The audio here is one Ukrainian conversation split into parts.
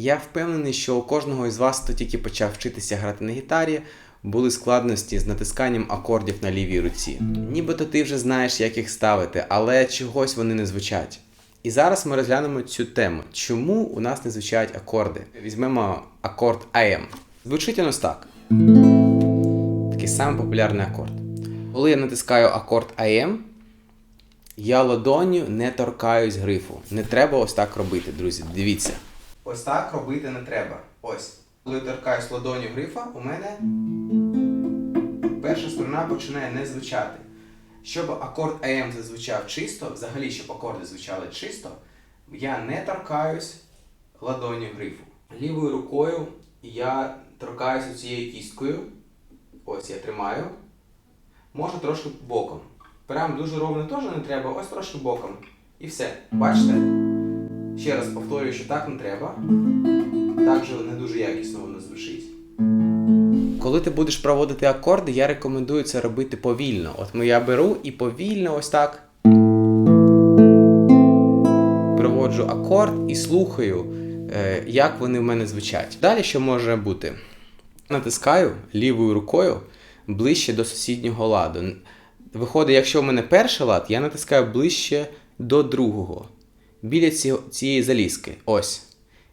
Я впевнений, що у кожного із вас, хто тільки почав вчитися грати на гітарі, були складності з натисканням акордів на лівій руці. Нібито ти вже знаєш, як їх ставити, але чогось вони не звучать. І зараз ми розглянемо цю тему. Чому у нас не звучать акорди? Візьмемо акорд AM. Звучить він ось так. Такий самий популярний акорд. Коли я натискаю акорд AM, я ладонню не торкаюсь грифу. Не треба ось так робити, друзі. Дивіться. Ось так робити не треба. Ось. Коли торкаюсь ладоню грифа, у мене перша струна починає не звучати. Щоб акорд AM зазвучав чисто, взагалі, щоб акорди звучали чисто, я не торкаюсь ладоню грифу. Лівою рукою я торкаюся цією кісткою. Ось я тримаю. Можу трошки боком. Прям дуже ровно теж не треба, ось трошки боком. І все. Бачите? Ще раз повторюю, що так не треба. Так же не дуже якісно воно звучить. Коли ти будеш проводити акорди, я рекомендую це робити повільно. От ми- я беру і повільно ось так проводжу акорд і слухаю, е, як вони в мене звучать. Далі що може бути? Натискаю лівою рукою ближче до сусіднього ладу. Виходить, якщо в мене перший лад, я натискаю ближче до другого. Біля ці- цієї залізки. Ось.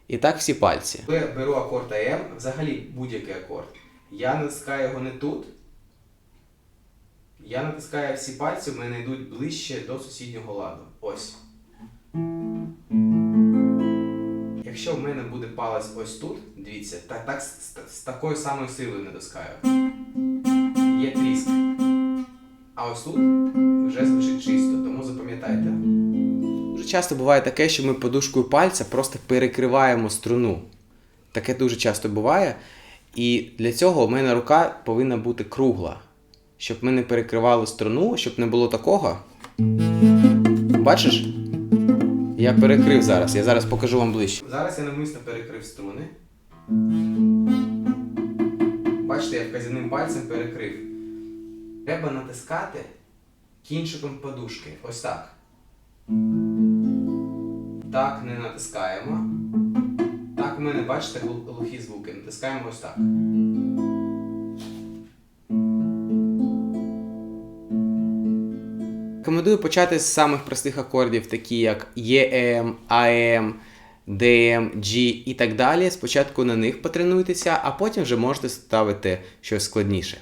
І так всі пальці. Коли беру акорд АМ, взагалі будь-який акорд. Я натискаю його не тут. Я натискаю всі пальці, в мене йдуть ближче до сусіднього ладу. Ось. Якщо в мене буде палець ось тут, дивіться, так, так з- з такою самою силою натискаю. Є тріск. А ось тут вже звучить чисто, тому запам'ятайте. Часто буває таке, що ми подушкою пальця просто перекриваємо струну. Таке дуже часто буває. І для цього в мене рука повинна бути кругла. Щоб ми не перекривали струну, щоб не було такого. Бачиш? Я перекрив зараз, я зараз покажу вам ближче. Зараз я навмисно перекрив струни. Бачите, я вказівним пальцем перекрив. Треба натискати кінчиком подушки. Ось так. Так не натискаємо. Так, у мене, бачите, глухі звуки. Натискаємо ось так. Рекомендую почати з самих простих акордів, такі як EM, AM, DM, G і так далі. Спочатку на них потренуйтеся, а потім вже можете ставити щось складніше.